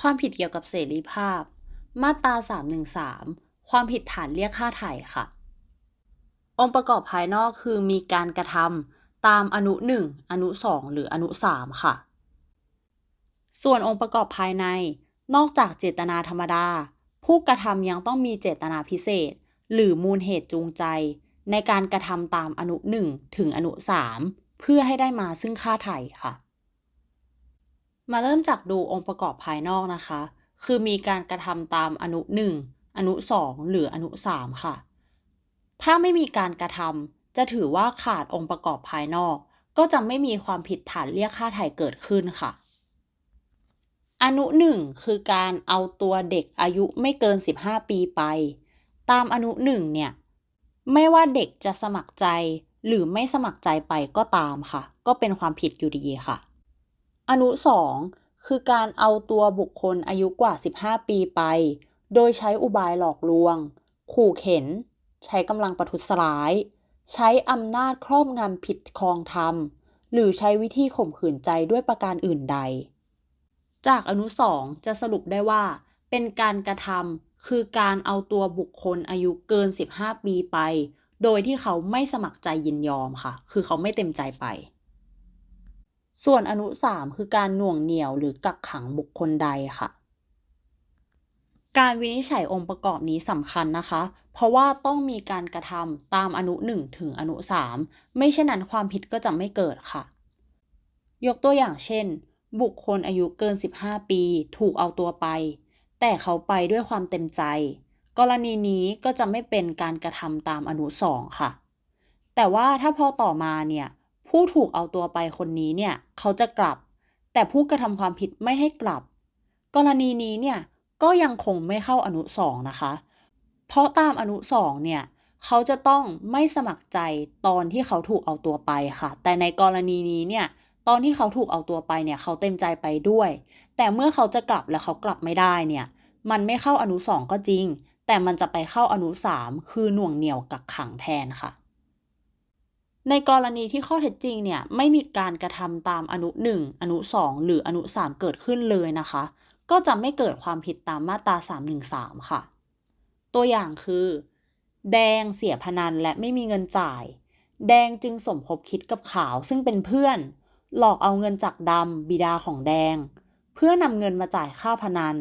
ความผิดเกี่ยวกับเสรีภาพ มาตรา 313 ความผิดฐานเรียกค่าไถ่ค่ะ องค์ประกอบภายนอกคือมีการกระทำตามอนุ 1 อนุ 2 หรืออนุ 3 ค่ะ ส่วนองค์ประกอบภายใน นอกจากเจตนาธรรมดา ผู้กระทำยังต้องมีเจตนาพิเศษ หรือมูลเหตุจูงใจ ในการกระทำตามอนุ 1 ถึงอนุ 3 เพื่อให้ได้มาซึ่งค่าไถ่ค่ะ มาเริ่มจากดูองค์ประกอบภายนอกนะคะ คือมีการกระทำตามอนุ 1 อนุ 2 หรืออนุ 3 ค่ะ ถ้าไม่มีการกระทำจะถือว่าขาดองค์ประกอบภายนอก ก็จะไม่มีความผิดฐานเรียกค่าไถ่เกิดขึ้นค่ะ อนุ 1 คือการเอาตัวเด็กอายุไม่เกิน 15 ปีไป ตามอนุ 1 เนี่ย ไม่ว่าเด็กจะสมัครใจหรือไม่สมัครใจไปก็ตามค่ะ ก็เป็นความผิดอยู่ดีค่ะ อนุ 2 คือการเอาตัวบุคคลอายุกว่า 15 ปีไป โดยใช้อุบายหลอกลวง ขู่เข็น ใช้กำลังประทุษร้าย ใช้อำนาจครอบงำผิดครองธรรม หรือใช้วิธีข่มขืนใจด้วยประการอื่นใด จากอนุ 2 จะสรุปได้ว่า เป็นการกระทำคือการเอาตัวบุคคลอายุเกิน 15 ปีไป โดยที่เขาไม่สมัครใจยินยอมค่ะ คือเขาไม่เต็มใจไป ส่วนอนุ 3 คือการหน่วงเหนี่ยวหรือกักขังบุคคลใดค่ะ การวินิจฉัยองค์ประกอบนี้สำคัญนะคะ เพราะว่าต้องมีการกระทำตามอนุ 1 ถึงอนุ 3 ไม่เช่นนั้นความผิดก็จะไม่เกิดค่ะ ยกตัวอย่างเช่น บุคคลอายุเกิน 15 ปี ถูกเอาตัวไป แต่เขาไปด้วยความเต็มใจ กรณีนี้ก็จะไม่เป็นการกระทำตามอนุ 2 ค่ะ แต่ว่าถ้าพอต่อมาเนี่ย ผู้ถูกเอาตัวไปคนนี้เนี่ยเขาจะกลับ แต่ผู้กระทำความผิดไม่ให้กลับ กรณีนี้เนี่ยก็ยังคงไม่เข้าอนุ2นะคะ เพราะตามอนุ2เนี่ยเขาจะต้องไม่สมัครใจตอนที่เขาถูกเอาตัวไปค่ะ แต่ในกรณีนี้เนี่ยตอนที่เขาถูกเอาตัวไปเนี่ยเขาเต็มใจไปด้วย แต่เมื่อเขาจะกลับแล้วเขากลับไม่ได้เนี่ย มันไม่เข้าอนุ2ก็จริง แต่มันจะไปเข้าอนุ3คือหน่วงเหนี่ยวกักขังแทนค่ะ ในกรณีที่ข้อเท็จจริงเนี่ยไม่มีการกระทำตามอนุ 1 อนุ 2 หรืออนุ 3 เกิดขึ้นเลยนะคะ ก็จะไม่เกิดความผิดตามมาตรา 313 ค่ะ ตัวอย่างคือ แดงเสียพนันและไม่มีเงินจ่าย แดงจึงสมคบคิดกับขาวซึ่งเป็นเพื่อน หลอกเอาเงินจากดำบิดาของแดง เพื่อนำเงินมาจ่ายค่าพนัน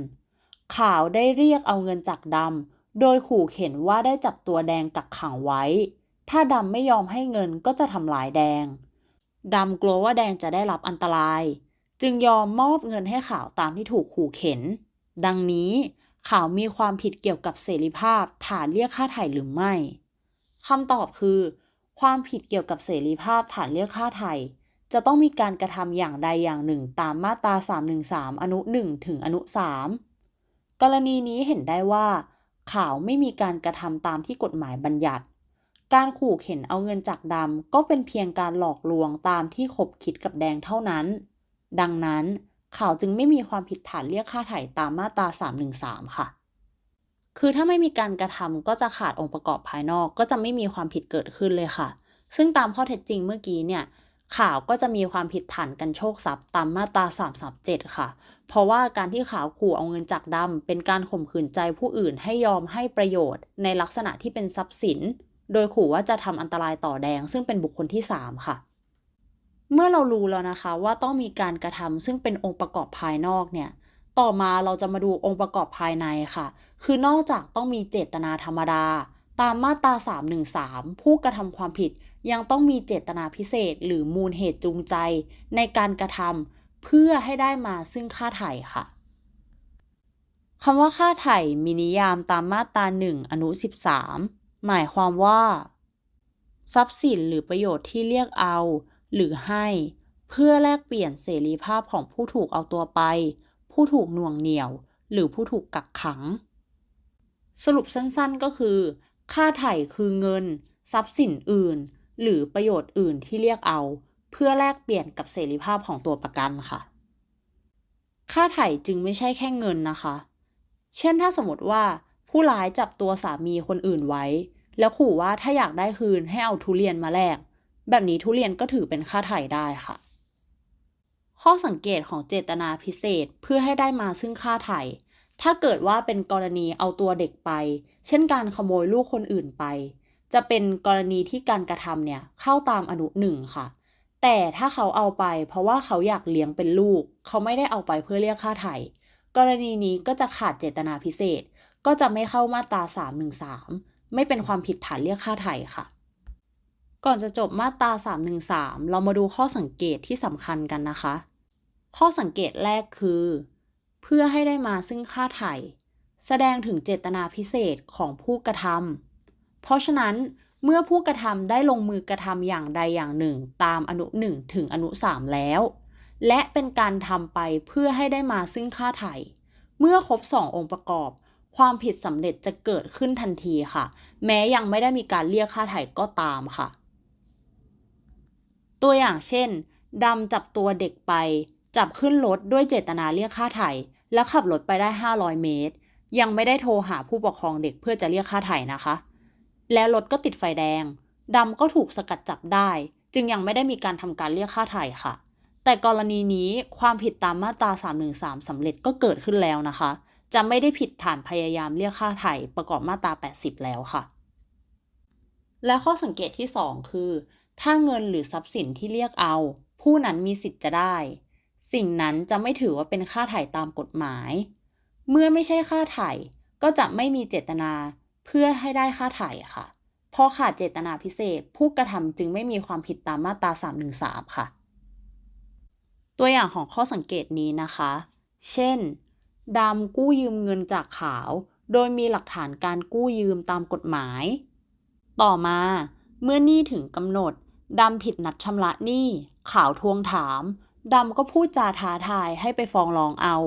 ขาวได้เรียกเอาเงินจากดำโดยขู่เข็นว่าได้จับตัวแดงกักขังไว้ ถ้าดำไม่ยอมให้เงินก็จะทำลายแดง ดำกลัวว่าแดงจะได้รับอันตราย จึงยอมมอบเงินให้ขาวตามที่ถูกขู่เข็น ดังนี้ขาวมีความผิดเกี่ยวกับเสรีภาพฐานเรียกค่าไถ่หรือไม่คำตอบคือ ความผิดเกี่ยวกับเสรีภาพฐานเรียกค่าไถ่จะต้องมีการกระทำอย่างใดอย่างหนึ่งตามมาตรา 313 อนุ 1 ถึงอนุ 3 กรณีนี้เห็นได้ว่าขาวไม่มีการกระทำตามที่กฎหมายบัญญัติ การขู่เข็นเอาเงินจากดำก็เป็นเพียงการหลอกลวงตามที่ขบคิดกับแดงเท่านั้น ดังนั้นข่าวจึงไม่มีความผิดฐานเรียกค่าไถ่ตามมาตรา 313 ค่ะ คือถ้าไม่มีการกระทำก็จะขาดองค์ประกอบภายนอกก็จะไม่มีความผิดเกิดขึ้นเลยค่ะ ซึ่งตามข้อเท็จจริงเมื่อกี้เนี่ยข่าวก็จะมีความผิดฐานกันโชคทรัพย์ตามมาตรา 337 ค่ะ เพราะว่าการที่ข่าวขู่เอาเงินจากดำเป็นการข่มขืนใจผู้อื่นให้ยอมให้ประโยชน์ ในลักษณะที่เป็นทรัพย์สิน โดยขู่ว่าจะทำอันตรายต่อแดง ซึ่งเป็นบุคคลที่ 3 ค่ะ เมื่อเรารู้แล้วนะคะว่าต้องมีการกระทำซึ่งเป็นองค์ประกอบภายนอกเนี่ย ต่อมาเราจะมาดูองค์ประกอบภายในค่ะ คือนอกจากต้องมีเจตนาธรรมดา ตามมาตรา 313 ผู้กระทำความผิดยังต้องมีเจตนาพิเศษ หรือมูลเหตุจูงใจ ในการกระทำเพื่อให้ได้มาซึ่งค่าไถ่ค่ะคำว่าค่าไถ่มีนิยามตามมาตรา1อนุ 13 หมายความว่า ทรัพย์สินหรือประโยชน์ที่เรียกเอา หรือให้ เพื่อแลกเปลี่ยนเสรีภาพของผู้ถูกเอาตัวไป ผู้ถูกหน่วงเหนี่ยว หรือผู้ถูกกักขัง สรุปสั้นๆก็คือ ค่าไถ่คือเงิน ทรัพย์สินอื่น หรือประโยชน์อื่นที่เรียกเอา เพื่อแลกเปลี่ยนกับเสรีภาพของตัวประกันค่ะ ค่าไถ่จึงไม่ใช่แค่เงินนะคะ เช่นถ้าสมมติว่าผู้ร้ายจับตัวสามีคนอื่นไว้ แล้วขู่ว่าถ้าอยากได้คืนให้เอาทุเรียนมาแลกแบบนี้ทุเรียนก็ถือเป็นค่าไถ่ได้ค่ะ ข้อสังเกตของเจตนาพิเศษเพื่อให้ได้มาซึ่งค่าไถ่ถ้าเกิดว่าเป็นกรณีเอาตัวเด็กไป เช่นการขโมยลูกคนอื่นไป จะเป็นกรณีที่การกระทำเนี่ยเข้าตามอนุหนึ่งค่ะ แต่ถ้าเขาเอาไป เพราะว่าเขาอยากเลี้ยงเป็นลูก เขาไม่ได้เอาไปเพื่อเรียกค่าไถ่กรณีนี้ก็จะขาดเจตนาพิเศษ ก็จะไม่เข้ามาตรา313 ไม่เป็นความผิดฐานเรียกค่าไถ่ค่ะ ก่อนจะจบมาตรา 313 เรามาดูข้อสังเกตที่สำคัญกันนะคะ ข้อสังเกตแรกคือ เพื่อให้ได้มาซึ่งค่าไถ่ แสดงถึงเจตนาพิเศษของผู้กระทำเพราะฉะนั้นเมื่อผู้กระทำได้ลงมือกระทำอย่างใดอย่างหนึ่ง ตามอนุ 1 ถึงอนุ 3 แล้ว และเป็นการทำไปเพื่อให้ได้มาซึ่งค่าไถ่ เมื่อครบ 2 องค์ประกอบ ความผิดสำเร็จจะเกิดขึ้นทันทีค่ะ แม้ยังไม่ได้มีการเรียกค่าไถ่ก็ตามค่ะ ตัวอย่างเช่นดำจับตัวเด็กไป จับขึ้นรถด้วยเจตนาเรียกค่าไถ่แล้วขับรถไปได้ 500 เมตร ยังไม่ได้โทรหาผู้ปกครองเด็กเพื่อจะเรียกค่าไถ่นะคะ แล้วรถก็ติดไฟแดงดำก็ถูกสกัดจับได้ จึงยังไม่ได้มีการทำการเรียกค่าไถ่ค่ะ แต่กรณีนี้ความผิดตามมาตรา 313สำเร็จก็เกิดขึ้นแล้วนะคะ จะไม่ได้ผิดฐานพยายามเรียกค่าไถ่ประกอบมาตรา 80 แล้วค่ะ และข้อสังเกตที่ 2 คือ ถ้าเงินหรือทรัพย์สินที่เรียกเอา ผู้นั้นมีสิทธิ์จะได้ สิ่งนั้นจะไม่ถือว่าเป็นค่าไถ่ตามกฎหมาย เมื่อไม่ใช่ค่าไถ่ก็จะไม่มีเจตนาเพื่อให้ได้ค่าไถ่ค่ะเพราะขาดเจตนาพิเศษ ผู้กระทำจึงไม่มีความผิดตามมาตรา 313 ค่ะ ตัวอย่างของข้อสังเกตนี้นะคะ เช่น ดำกู้ยืมเงินจากขาว โดยมีหลักฐานการกู้ยืมตามกฎหมาย ต่อมาเมื่อหนี้ถึงกำหนด ดำผิดนัดชำระหนี้ขาวทวงถามดำก็พูดจาท้าทายให้ไปฟ้องร้องเอา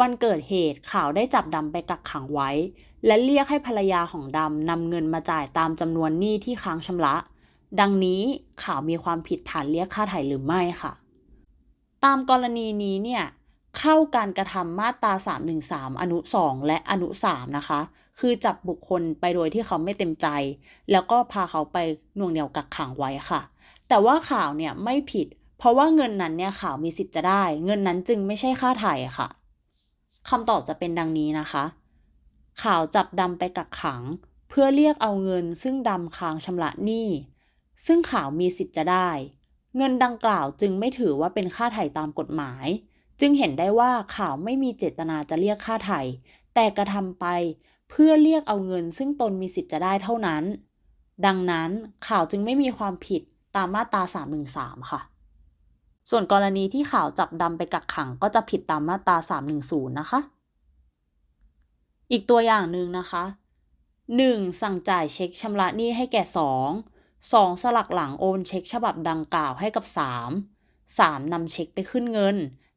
วันเกิดเหตุข่าวได้จับดำไปกักขังไว้ และเรียกให้ภรรยาของดำนำเงินมาจ่ายตามจำนวนหนี้ที่ค้างชำระ ดังนี้ข่าวมีความผิดฐานเรียกค่าไถ่หรือไม่ค่ะ ตามกรณีนี้เนี่ย เข้าการกระทำมาตรา 313 อนุ 2 และอนุ 3 นะคะ คือจับบุคคลไปโดยที่เขาไม่เต็มใจ แล้วก็พาเขาไปหน่วงเหนี่ยวกักขังไว้ค่ะ แต่ว่าข่าวเนี่ยไม่ผิด เพราะว่าเงินนั้นเนี่ยข่าวมีสิทธิ์จะได้ เงินนั้นจึงไม่ใช่ค่าไถ่ค่ะคำตอบจะเป็นดังนี้นะคะ ข่าวจับดำไปกักขัง เพื่อเรียกเอาเงินซึ่งดำค้างชำระหนี้ซึ่งข่าวมีสิทธิ์จะได้ เงินดังกล่าวจึงไม่ถือว่าเป็นค่าไถ่ตามกฎหมาย จึงเห็นได้ว่าข่าวไม่มีเจตนาจะเรียกค่าไถ่แต่กระทำไปเพื่อเรียกเอาเงินซึ่งตนมีสิทธิ์จะได้เท่านั้น ดังนั้นข่าวจึงไม่มีความผิดตามมาตรา 313 ค่ะ ส่วนกรณีที่ข่าวจับดำไปกักขังก็จะผิดตามมาตรา 310 นะคะ อีกตัวอย่างหนึ่งนะคะ 1. สั่งจ่ายเช็คชำระหนี้ให้แก่ 2 2. สลักหลังโอนเช็คฉบับดังกล่าวให้กับ 3 3. นำเช็คไปขึ้นเงิน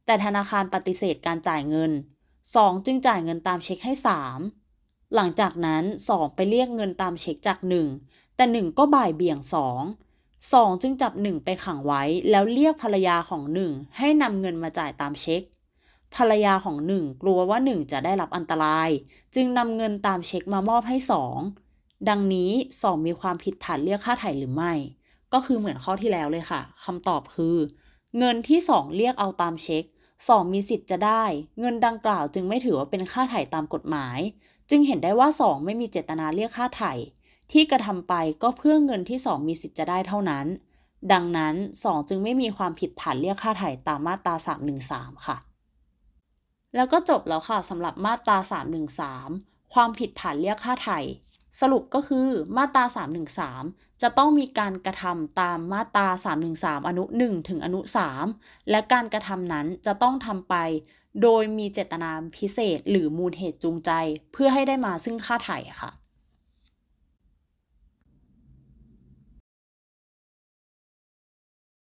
แต่ธนาคารปฏิเสธการจ่ายเงิน 2. จึงจ่ายเงินตามเช็คให้ 3 หลังจากนั้น 2 ไปเรียกเงินตามเช็คจาก 1 แต่ 1 ก็บ่ายเบี่ยง 2 2 จึงจับ 1 ไปขังไว้ แล้วเรียกภรรยาของ 1 ให้นำเงินมาจ่ายตามเช็ค ภรรยาของ 1 กลัวว่า 1 จะได้รับอันตราย จึงนำเงินตามเช็คมามอบให้ 2 ดังนี้ 2 มีความผิดฐานเรียกค่าไถ่หรือไม่ ก็คือเหมือนข้อที่แล้วเลยค่ะคำตอบคือ เงินที่ 2 เรียกเอาตามเช็ค 2 มีสิทธิ์จะได้ เงินดังกล่าวจึงไม่ถือว่าเป็นค่าไถ่ตามกฎหมาย จึงเห็นได้ว่า 2 ไม่มีเจตนาเรียกค่าไถ่ ที่กระทำไปก็เพื่อเงินที่ 2 มีสิทธิ์จะได้เท่านั้น ดังนั้น 2 จึงไม่มีความผิดฐานเรียกค่าไถ่ตามมาตรา 313 ค่ะ แล้วก็จบแล้วค่ะสำหรับมาตรา 313 ความผิดฐานเรียกค่าไถ่ สรุปก็คือมาตรา 313 จะต้องมีการกระทำตามมาตรา 313 อนุ 1 ถึงอนุ 3 และการกระทำนั้นจะต้องทำไป โดยมีเจตนาพิเศษหรือมูลเหตุจูงใจ เพื่อให้ได้มาซึ่งค่าไถ่ค่ะ